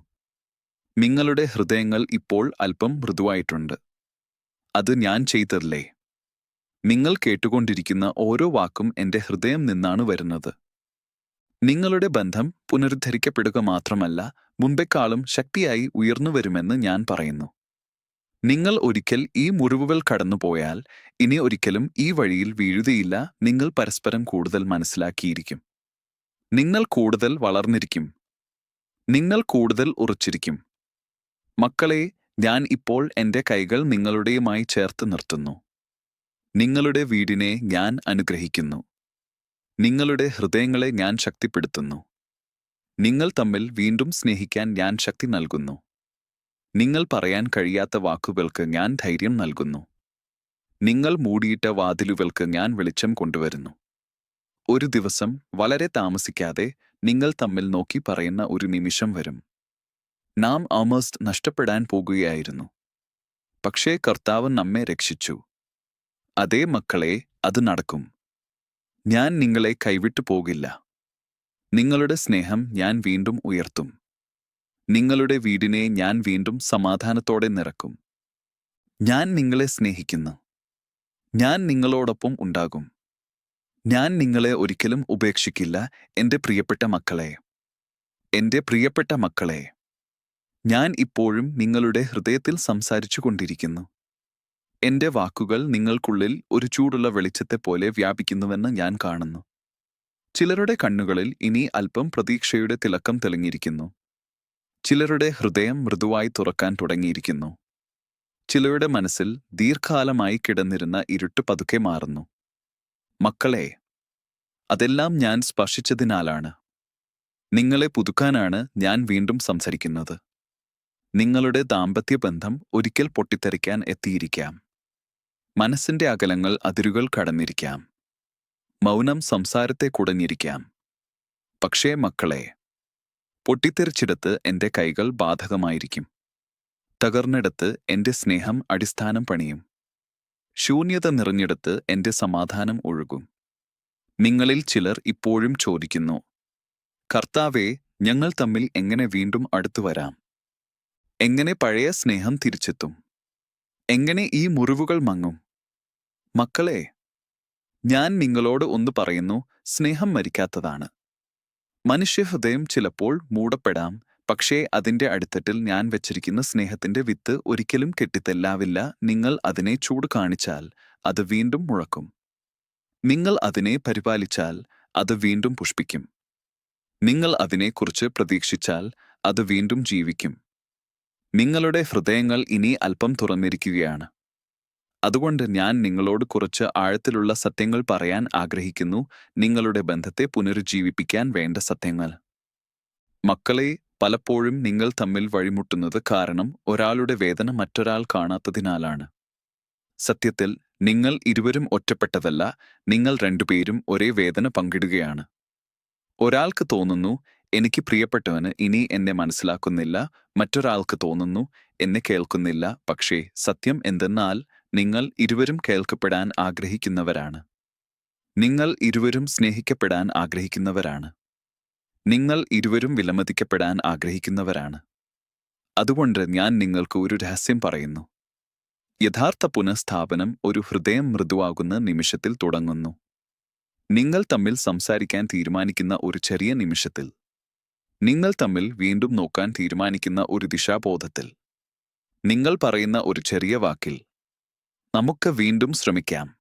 നിങ്ങളുടെ ഹൃദയങ്ങൾ ഇപ്പോൾ അല്പം മൃദുവായിട്ടുണ്ട്. അത് ഞാൻ ചെയ്തല്ലേ നിങ്ങൾ കേട്ടുകൊണ്ടിരിക്കുന്ന ഓരോ വാക്കും എന്റെ ഹൃദയം നിന്നാണ് വരുന്നത്. നിങ്ങളുടെ ബന്ധം പുനരുദ്ധരിക്കപ്പെടുക മാത്രമല്ല മുമ്പെക്കാളും ശക്തിയായി ഉയർന്നു വരുമെന്ന് ഞാൻ പറയുന്നു. നിങ്ങൾ ഒരിക്കൽ ഈ മുറിവുകൾ കടന്നുപോയാൽ ഇനി ഒരിക്കലും ഈ വഴിയിൽ വീഴുകയില്ല നിങ്ങൾ പരസ്പരം കൂടുതൽ മനസ്സിലാക്കിയിരിക്കും. നിങ്ങൾ കൂടുതൽ വളർന്നിരിക്കും. നിങ്ങൾ കൂടുതൽ ഉറച്ചിരിക്കും. മക്കളെ ഞാൻ ഇപ്പോൾ എന്റെ കൈകൾ നിങ്ങളുടെയുമായി ചേർത്ത് നിർത്തുന്നു. നിങ്ങളുടെ വീടിനെ ഞാൻ അനുഗ്രഹിക്കുന്നു. നിങ്ങളുടെ ഹൃദയങ്ങളെ ഞാൻ ശക്തിപ്പെടുത്തുന്നു. നിങ്ങൾ തമ്മിൽ വീണ്ടും സ്നേഹിക്കാൻ ഞാൻ ശക്തി നൽകുന്നു. നിങ്ങൾ പറയാൻ കഴിയാത്ത വാക്കുകൾക്ക് ഞാൻ ധൈര്യം നൽകുന്നു. നിങ്ങൾ മൂടിയിട്ട വാതിലുകൾക്ക് ഞാൻ വെളിച്ചം കൊണ്ടുവരുന്നു. ഒരു ദിവസം വളരെ താമസിക്കാതെ നിങ്ങൾ തമ്മിൽ നോക്കി പറയുന്ന ഒരു നിമിഷം വരും. നാം ആമോസ്റ്റ് നഷ്ടപ്പെടാൻ പോകുകയായിരുന്നു. പക്ഷേ കർത്താവ് നമ്മെ രക്ഷിച്ചു. അതേ മക്കളെ അത് നടക്കും. ഞാൻ നിങ്ങളെ കൈവിട്ടു പോകില്ല. നിങ്ങളുടെ സ്നേഹം ഞാൻ വീണ്ടും ഉയർത്തും. നിങ്ങളുടെ വീടിനെ ഞാൻ വീണ്ടും സമാധാനത്തോടെ നിറക്കും. ഞാൻ നിങ്ങളെ സ്നേഹിക്കുന്നു. ഞാൻ നിങ്ങളോടൊപ്പം ഉണ്ടാകും. ഞാൻ നിങ്ങളെ ഒരിക്കലും ഉപേക്ഷിക്കില്ല എന്റെ പ്രിയപ്പെട്ട മക്കളെ. എന്റെ പ്രിയപ്പെട്ട മക്കളെ. ഞാൻ ഇപ്പോഴും നിങ്ങളുടെ ഹൃദയത്തിൽ സംസാരിച്ചു കൊണ്ടിരിക്കുന്നു. എന്റെ വാക്കുകൾ നിങ്ങൾക്കുള്ളിൽ ഒരു ചൂടുള്ള വെളിച്ചത്തെ പോലെ വ്യാപിക്കുന്നുവെന്ന് ഞാൻ കാണുന്നു. ചിലരുടെ കണ്ണുകളിൽ ഇനി അല്പം പ്രതീക്ഷയുടെ തിളക്കം തെളിഞ്ഞിരിക്കുന്നു. ചിലരുടെ ഹൃദയം മൃദുവായി തുറക്കാൻ തുടങ്ങിയിരിക്കുന്നു. ചിലരുടെ മനസ്സിൽ ദീർഘകാലമായി കിടന്നിരുന്ന ഇരുട്ട് പതുക്കെ മാറുന്നു. മക്കളെ അതെല്ലാം ഞാൻ സ്പർശിച്ചതിനാലാണ്. നിങ്ങളെ പുതുക്കാനാണ് ഞാൻ വീണ്ടും സംസാരിക്കുന്നത്. നിങ്ങളുടെ ദാമ്പത്യ ബന്ധം ഒരിക്കൽ പൊട്ടിത്തെറിക്കാൻ എത്തിയിരിക്കാം. മനസ്സിന്റെ അകലങ്ങൾ അതിരുകൾ കടന്നിരിക്കാം. മൗനം സംസാരത്തെ കുടഞ്ഞിരിക്കാം. പക്ഷേ മക്കളെ പൊട്ടിത്തെറിച്ചിടത്ത് എന്റെ കൈകൾ ബാധകമായിരിക്കും. തകർന്നിടത്ത് എന്റെ സ്നേഹം അടിസ്ഥാനം പണിയും. ശൂന്യത നിറഞ്ഞിടത്ത് എന്റെ സമാധാനം ഒഴുകും. നിങ്ങളിൽ ചിലർ ഇപ്പോഴും ചോദിക്കുന്നു കർത്താവെ ഞങ്ങൾ തമ്മിൽ എങ്ങനെ വീണ്ടും അടുത്തു വരാം? എങ്ങനെ പഴയ സ്നേഹം തിരിച്ചെത്തും? എങ്ങനെ ഈ മുറിവുകൾ മങ്ങും? മക്കളെ ഞാൻ നിങ്ങളോട് ഒന്ന് പറയുന്നു സ്നേഹം മരിക്കാത്തതാണ്. മനുഷ്യഹൃദയം ചിലപ്പോൾ മൂടപ്പെടാം പക്ഷേ അതിന്റെ അടിത്തട്ടിൽ ഞാൻ വെച്ചിരിക്കുന്ന സ്നേഹത്തിന്റെ വിത്ത് ഒരിക്കലും കെട്ടിത്തെല്ലാവില്ല. നിങ്ങൾ അതിനെ ചൂട് കാണിച്ചാൽ അത് വീണ്ടും മുഴക്കും. നിങ്ങൾ അതിനെ പരിപാലിച്ചാൽ അത് വീണ്ടും പുഷ്പിക്കും. നിങ്ങൾ അതിനെക്കുറിച്ച് പ്രതീക്ഷിച്ചാൽ അത് വീണ്ടും ജീവിക്കും. നിങ്ങളുടെ ഹൃദയങ്ങൾ ഇനി അല്പം തുറന്നിരിക്കുകയാണ്. അതുകൊണ്ട് ഞാൻ നിങ്ങളോട് കുറച്ച് ആഴത്തിലുള്ള സത്യങ്ങൾ പറയാൻ ആഗ്രഹിക്കുന്നു. നിങ്ങളുടെ ബന്ധത്തെ പുനരുജ്ജീവിപ്പിക്കാൻ വേണ്ട സത്യങ്ങൾ. മക്കളെ പലപ്പോഴും നിങ്ങൾ തമ്മിൽ വഴിമുട്ടുന്നത് കാരണം ഒരാളുടെ വേദന മറ്റൊരാൾ കാണാത്തതിനാലാണ്. സത്യത്തിൽ നിങ്ങൾ ഇരുവരും ഒറ്റപ്പെട്ടതല്ല നിങ്ങൾ രണ്ടുപേരും ഒരേ വേദന പങ്കിടുകയാണ്. ഒരാൾക്ക് തോന്നുന്നു എനിക്ക് പ്രിയപ്പെട്ടവന് ഇനി എന്നെ മനസ്സിലാക്കുന്നില്ല മറ്റൊരാൾക്ക് തോന്നുന്നു എന്നെ കേൾക്കുന്നില്ല പക്ഷേ സത്യം എന്തെന്നാൽ നിങ്ങൾ ഇരുവരും കേൾക്കപ്പെടാൻ ആഗ്രഹിക്കുന്നവരാണ്. നിങ്ങൾ ഇരുവരും സ്നേഹിക്കപ്പെടാൻ ആഗ്രഹിക്കുന്നവരാണ്. നിങ്ങൾ ഇരുവരും വിലമതിക്കപ്പെടാൻ ആഗ്രഹിക്കുന്നവരാണ്. അതുകൊണ്ട് ഞാൻ നിങ്ങൾക്ക് ഒരു രഹസ്യം പറയുന്നു. യഥാർത്ഥ പുനഃസ്ഥാപനം ഒരു ഹൃദയം മൃദുവാകുന്ന നിമിഷത്തിൽ തുടങ്ങുന്നു. നിങ്ങൾ തമ്മിൽ സംസാരിക്കാൻ തീരുമാനിക്കുന്ന ഒരു ചെറിയ നിമിഷത്തിൽ. നിങ്ങൾ തമ്മിൽ വീണ്ടും നോക്കാൻ തീരുമാനിക്കുന്ന ഒരു ദിശാബോധത്തിൽ. നിങ്ങൾ പറയുന്ന ഒരു ചെറിയ വാക്കിൽ. നമുക്ക് വീണ്ടും ശ്രമിക്കാം.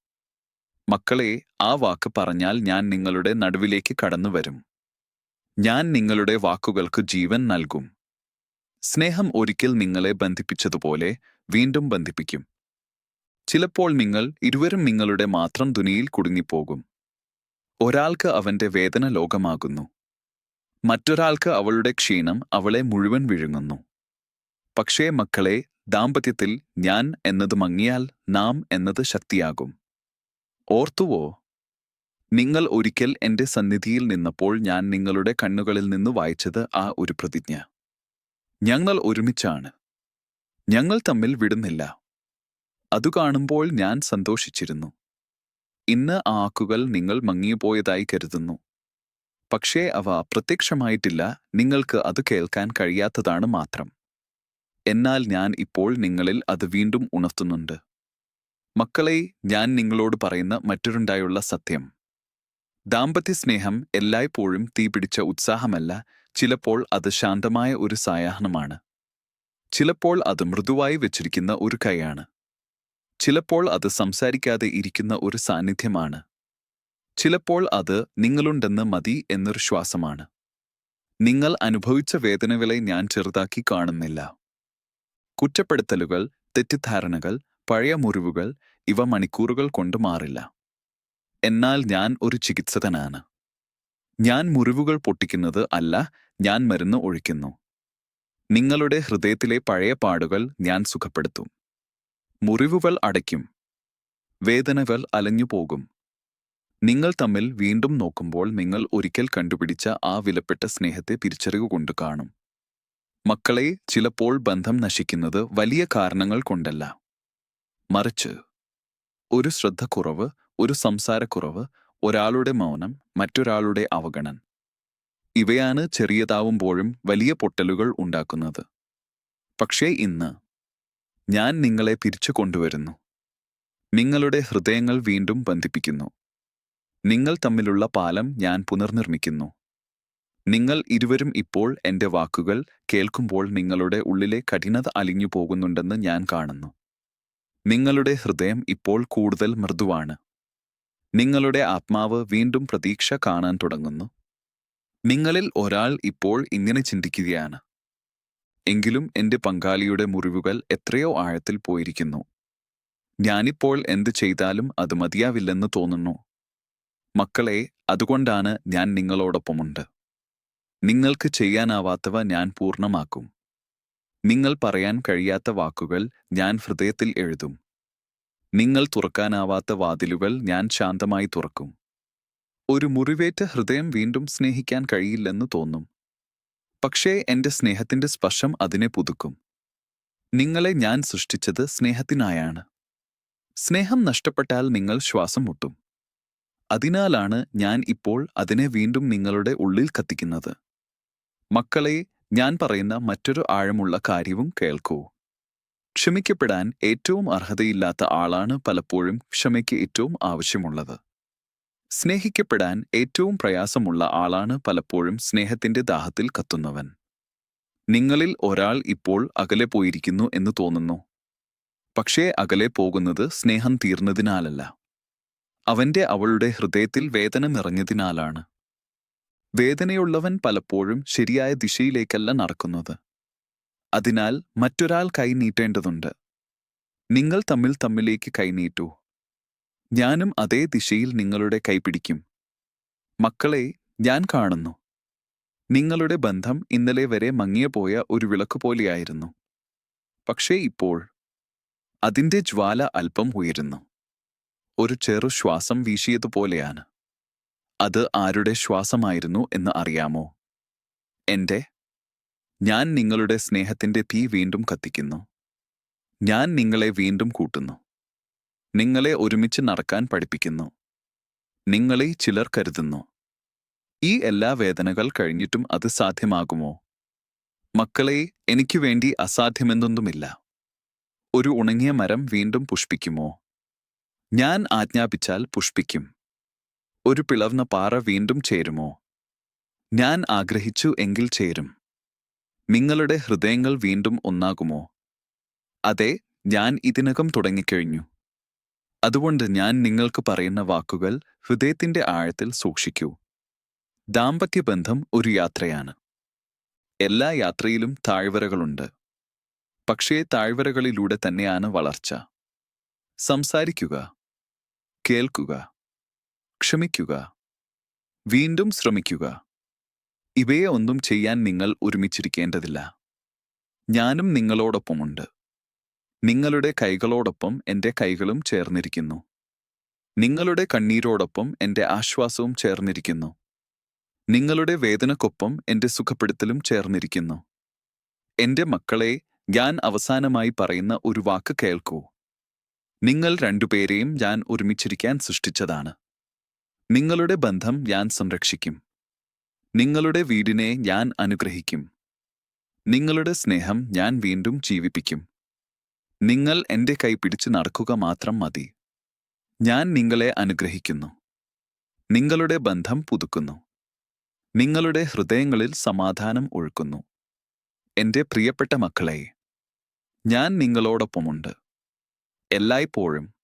മക്കളെ ആ വാക്ക് പറഞ്ഞാൽ ഞാൻ നിങ്ങളുടെ നടുവിലേക്ക് കടന്നു വരും. ഞാൻ നിങ്ങളുടെ വാക്കുകൾക്ക് ജീവൻ നൽകും. സ്നേഹം ഒരിക്കൽ നിങ്ങളെ ബന്ധിപ്പിച്ചതുപോലെ വീണ്ടും ബന്ധിപ്പിക്കും. ചിലപ്പോൾ നിങ്ങൾ ഇരുവരും നിങ്ങളുടെ മാത്രം തുനിയിൽ കുടുങ്ങിപ്പോകും. ഒരാൾക്ക് അവന്റെ വേദന ലോകമാകുന്നു. മറ്റൊരാൾക്ക് അവളുടെ ക്ഷീണം അവളെ മുഴുവൻ വിഴുങ്ങുന്നു. പക്ഷേ മക്കളെ ദാമ്പത്യത്തിൽ ഞാൻ എന്നത് മങ്ങിയാൽ നാം എന്നത് ശക്തിയാകും. ഓർത്തുവോ? നിങ്ങൾ ഒരിക്കൽ എന്റെ സന്നിധിയിൽ നിന്നപ്പോൾ ഞാൻ നിങ്ങളുടെ കണ്ണുകളിൽ നിന്ന് വായിച്ചത് ആ ഒരു പ്രതിജ്ഞ. ഞങ്ങൾ ഒരുമിച്ചാണ്. ഞങ്ങൾ തമ്മിൽ വിടുന്നില്ല. അതു കാണുമ്പോൾ ഞാൻ സന്തോഷിച്ചിരുന്നു. ഇന്ന് ആ ആക്കുകൾ നിങ്ങൾ മങ്ങിപ്പോയതായി കരുതുന്നു. പക്ഷേ അവ പ്രത്യക്ഷമായിട്ടില്ല. നിങ്ങൾക്ക് അത് കേൾക്കാൻ കഴിയാത്തതാണ് മാത്രം. എന്നാൽ ഞാൻ ഇപ്പോൾ നിങ്ങളിൽ അത് വീണ്ടും ഉണർത്തുന്നുണ്ട്. മക്കളെ ഞാൻ നിങ്ങളോട് പറയുന്ന മറ്റൊരുണ്ടായുള്ള സത്യം. ദാമ്പത്യ സ്നേഹം എല്ലായ്പ്പോഴും തീപിടിച്ച ഉത്സാഹമല്ല ചിലപ്പോൾ അത് ശാന്തമായ ഒരു സായാഹ്നമാണ്. ചിലപ്പോൾ അത് മൃദുവായി വെച്ചിരിക്കുന്ന ഒരു കൈയാണ്. ചിലപ്പോൾ അത് സംസാരിക്കാതെ ഇരിക്കുന്ന ഒരു സാന്നിധ്യമാണ്. ചിലപ്പോൾ അത് നിങ്ങളുണ്ടെന്ന് മതി എന്നൊരു ശ്വാസമാണ്. നിങ്ങൾ അനുഭവിച്ച വേദനകളെ ഞാൻ ചെറുതാക്കി കാണുന്നില്ല. കുറ്റപ്പെടുത്തലുകൾ തെറ്റിദ്ധാരണകൾ പഴയ മുറിവുകൾ ഇവ മണിക്കൂറുകൾ കൊണ്ട് മാറില്ല. എന്നാൽ ഞാൻ ഒരു ചികിത്സകനാണ്. ഞാൻ മുറിവുകൾ പൊട്ടിക്കുന്നത് അല്ല ഞാൻ മരുന്ന് ഒഴിക്കുന്നു. നിങ്ങളുടെ ഹൃദയത്തിലെ പഴയ പാടുകൾ ഞാൻ സുഖപ്പെടുത്തും. മുറിവുകൾ അടയ്ക്കും. വേദനകൾ അലഞ്ഞു പോകും. നിങ്ങൾ തമ്മിൽ വീണ്ടും നോക്കുമ്പോൾ നിങ്ങൾ ഒരിക്കൽ കണ്ടുപിടിച്ച ആ വിലപ്പെട്ട സ്നേഹത്തെ തിരിച്ചറിവ് കൊണ്ടു കാണും. മക്കളെ ചിലപ്പോൾ ബന്ധം നശിക്കുന്നത് വലിയ കാരണങ്ങൾ കൊണ്ടല്ല. മറിച്ച് ഒരു ശ്രദ്ധക്കുറവ് ഒരു സംസാരക്കുറവ് ഒരാളുടെ മൗനം മറ്റൊരാളുടെ അവഗണൻ. ഇവയാണ് ചെറിയതാവുമ്പോഴും വലിയ പൊട്ടലുകൾ ഉണ്ടാക്കുന്നത്. പക്ഷേ ഇന്ന് ഞാൻ നിങ്ങളെ പിരിച്ചു കൊണ്ടുവരുന്നു. നിങ്ങളുടെ ഹൃദയങ്ങൾ വീണ്ടും ബന്ധിപ്പിക്കുന്നു. നിങ്ങൾ തമ്മിലുള്ള പാലം ഞാൻ പുനർനിർമ്മിക്കുന്നു. നിങ്ങൾ ഇരുവരും ഇപ്പോൾ എന്റെ വാക്കുകൾ കേൾക്കുമ്പോൾ നിങ്ങളുടെ ഉള്ളിലെ കഠിനത അലിഞ്ഞു പോകുന്നുണ്ടെന്ന് ഞാൻ കാണുന്നു. നിങ്ങളുടെ ഹൃദയം ഇപ്പോൾ കൂടുതൽ മൃദുവാണ്. നിങ്ങളുടെ ആത്മാവ് വീണ്ടും പ്രതീക്ഷ കാണാൻ തുടങ്ങുന്നു. നിങ്ങളിൽ ഒരാൾ ഇപ്പോൾ ഇങ്ങനെ ചിന്തിക്കുകയാണ്. എങ്കിലും എന്റെ പങ്കാളിയുടെ മുറിവുകൾ എത്രയോ ആഴത്തിൽ പോയിരിക്കുന്നു. ഞാനിപ്പോൾ എന്ത് ചെയ്താലും അത് മതിയാവില്ലെന്ന് തോന്നുന്നു. മക്കളെ അതുകൊണ്ടാണ് ഞാൻ നിങ്ങളോടൊപ്പമുണ്ട്. നിങ്ങൾക്ക് ചെയ്യാനാവാത്തവ ഞാൻ പൂർണമാക്കും. നിങ്ങൾ പറയാൻ കഴിയാത്ത വാക്കുകൾ ഞാൻ ഹൃദയത്തിൽ എഴുതും. നിങ്ങൾ തുറക്കാനാവാത്ത വാതിലുകൾ ഞാൻ ശാന്തമായി തുറക്കും. ഒരു മുറിവേറ്റ ഹൃദയം വീണ്ടും സ്നേഹിക്കാൻ കഴിയില്ലെന്ന് തോന്നും. പക്ഷേ എന്റെ സ്നേഹത്തിന്റെ സ്പർശം അതിനെ പുതുക്കും. നിങ്ങളെ ഞാൻ സൃഷ്ടിച്ചത് സ്നേഹത്തിനായാണ്. സ്നേഹം നഷ്ടപ്പെട്ടാൽ നിങ്ങൾ ശ്വാസം മുട്ടും. അതിനാലാണ് ഞാൻ ഇപ്പോൾ അതിനെ വീണ്ടും നിങ്ങളുടെ ഉള്ളിൽ കത്തിക്കുന്നത്. മക്കളെ ഞാൻ പറയുന്ന മറ്റൊരു ആഴമുള്ള കാര്യവും കേൾക്കൂ. ക്ഷമിക്കപ്പെടാൻ ഏറ്റവും അർഹതയില്ലാത്ത ആളാണ് പലപ്പോഴും ക്ഷമയ്ക്ക് ഏറ്റവും ആവശ്യമുള്ളത്. സ്നേഹിക്കപ്പെടാൻ ഏറ്റവും പ്രയാസമുള്ള ആളാണ് പലപ്പോഴും സ്നേഹത്തിന്റെ ദാഹത്തിൽ കത്തുന്നവൻ. നിങ്ങളിൽ ഒരാൾ ഇപ്പോൾ അകലെ പോയിരിക്കുന്നു എന്ന് തോന്നുന്നു. പക്ഷേ അകലെ പോകുന്നത് സ്നേഹം തീർന്നതിനാലല്ല. അവന്റെ അവളുടെ ഹൃദയത്തിൽ വേദന നിറഞ്ഞതിനാലാണ്. വേദനയുള്ളവൻ പലപ്പോഴും ശരിയായ ദിശയിലേക്കല്ല നടക്കുന്നത്. അതിനാൽ മറ്റൊരാൾ കൈനീട്ടേണ്ടതുണ്ട് നിങ്ങൾ തമ്മിൽ തമ്മിലേക്ക് കൈനീട്ടൂ ഞാനും അതേ ദിശയിൽ നിങ്ങളുടെ കൈപിടിക്കും മക്കളെ ഞാൻ കാണുന്നു. നിങ്ങളുടെ ബന്ധം ഇന്നലെ വരെ മങ്ങിയപോയ ഒരു വിളക്ക് പോലെയായിരുന്നു. പക്ഷേ ഇപ്പോൾ അതിന്റെ ജ്വാല അല്പം ഉയരുന്നു. ഒരു ചെറു ശ്വാസം വീശിയതുപോലെയാണ്. അത് ആരുടെ ശ്വാസമായിരുന്നു എന്ന് അറിയാമോ? എന്റെ ഞാൻ നിങ്ങളുടെ സ്നേഹത്തിന്റെ തീ വീണ്ടും കത്തിക്കുന്നു. ഞാൻ നിങ്ങളെ വീണ്ടും കൂട്ടുന്നു. നിങ്ങളെ ഒരുമിച്ച് നടക്കാൻ പഠിപ്പിക്കുന്നു. നിങ്ങളെ ചിലർ കരുതുന്നു. ഈ എല്ലാ വേദനകൾ കഴിഞ്ഞിട്ടും അത് സാധ്യമാകുമോ? മക്കളെ എനിക്ക് വേണ്ടി അസാധ്യമെന്നൊന്നുമില്ല. ഒരു ഉണങ്ങിയ മരം വീണ്ടും പുഷ്പിക്കുമോ? ഞാൻ ആജ്ഞാപിച്ചാൽ പുഷ്പിക്കും. ഒരു പിളർന്ന പാറ വീണ്ടും ചേരുമോ? ഞാൻ ആഗ്രഹിച്ചു എങ്കിൽ ചേരും. നിങ്ങളുടെ ഹൃദയങ്ങൾ വീണ്ടും ഒന്നാകുമോ? അതെ ഞാൻ ഇതിനകം തുടങ്ങിക്കഴിഞ്ഞു. അതുകൊണ്ട് ഞാൻ നിങ്ങൾക്ക് പറയുന്ന വാക്കുകൾ ഹൃദയത്തിന്റെ ആഴത്തിൽ സൂക്ഷിക്കൂ. ദാമ്പത്യബന്ധം ഒരു യാത്രയാണ്. എല്ലാ യാത്രയിലും താഴ്വരകളുണ്ട്. പക്ഷേ താഴ്വരകളിലൂടെ തന്നെയാണ് വളർച്ച. സംസാരിക്കുക. കേൾക്കുക. ക്ഷമിക്കുക. വീണ്ടും ശ്രമിക്കുക. ഇവയെ ഒന്നും ചെയ്യാൻ നിങ്ങൾ ഒരുമിച്ചിരിക്കേണ്ടതില്ല. ഞാനും നിങ്ങളോടൊപ്പമുണ്ട്. നിങ്ങളുടെ കൈകളോടൊപ്പം എന്റെ കൈകളും ചേർന്നിരിക്കുന്നു. നിങ്ങളുടെ കണ്ണീരോടൊപ്പം എന്റെ ആശ്വാസവും ചേർന്നിരിക്കുന്നു. നിങ്ങളുടെ വേദനക്കൊപ്പം എന്റെ സുഖപ്പെടുത്തലും ചേർന്നിരിക്കുന്നു. എന്റെ മക്കളെ ഞാൻ അവസാനമായി പറയുന്ന ഒരു വാക്ക് കേൾക്കൂ. നിങ്ങൾ രണ്ടുപേരെയും ഞാൻ ഒരുമിച്ചിരിക്കാൻ സൃഷ്ടിച്ചതാണ്. നിങ്ങളുടെ ബന്ധം ഞാൻ സംരക്ഷിക്കും. നിങ്ങളുടെ വീടിനെ ഞാൻ അനുഗ്രഹിക്കും. നിങ്ങളുടെ സ്നേഹം ഞാൻ വീണ്ടും ജീവിപ്പിക്കും. നിങ്ങൾ എന്റെ കൈ പിടിച്ച് നടക്കുക മാത്രം മതി. ഞാൻ നിങ്ങളെ അനുഗ്രഹിക്കുന്നു. നിങ്ങളുടെ ബന്ധം പുതുക്കുന്നു. നിങ്ങളുടെ ഹൃദയങ്ങളിൽ സമാധാനം ഒഴുക്കുന്നു. എന്റെ പ്രിയപ്പെട്ട മക്കളെ ഞാൻ നിങ്ങളോടൊപ്പമുണ്ട്. എല്ലായ്പ്പോഴും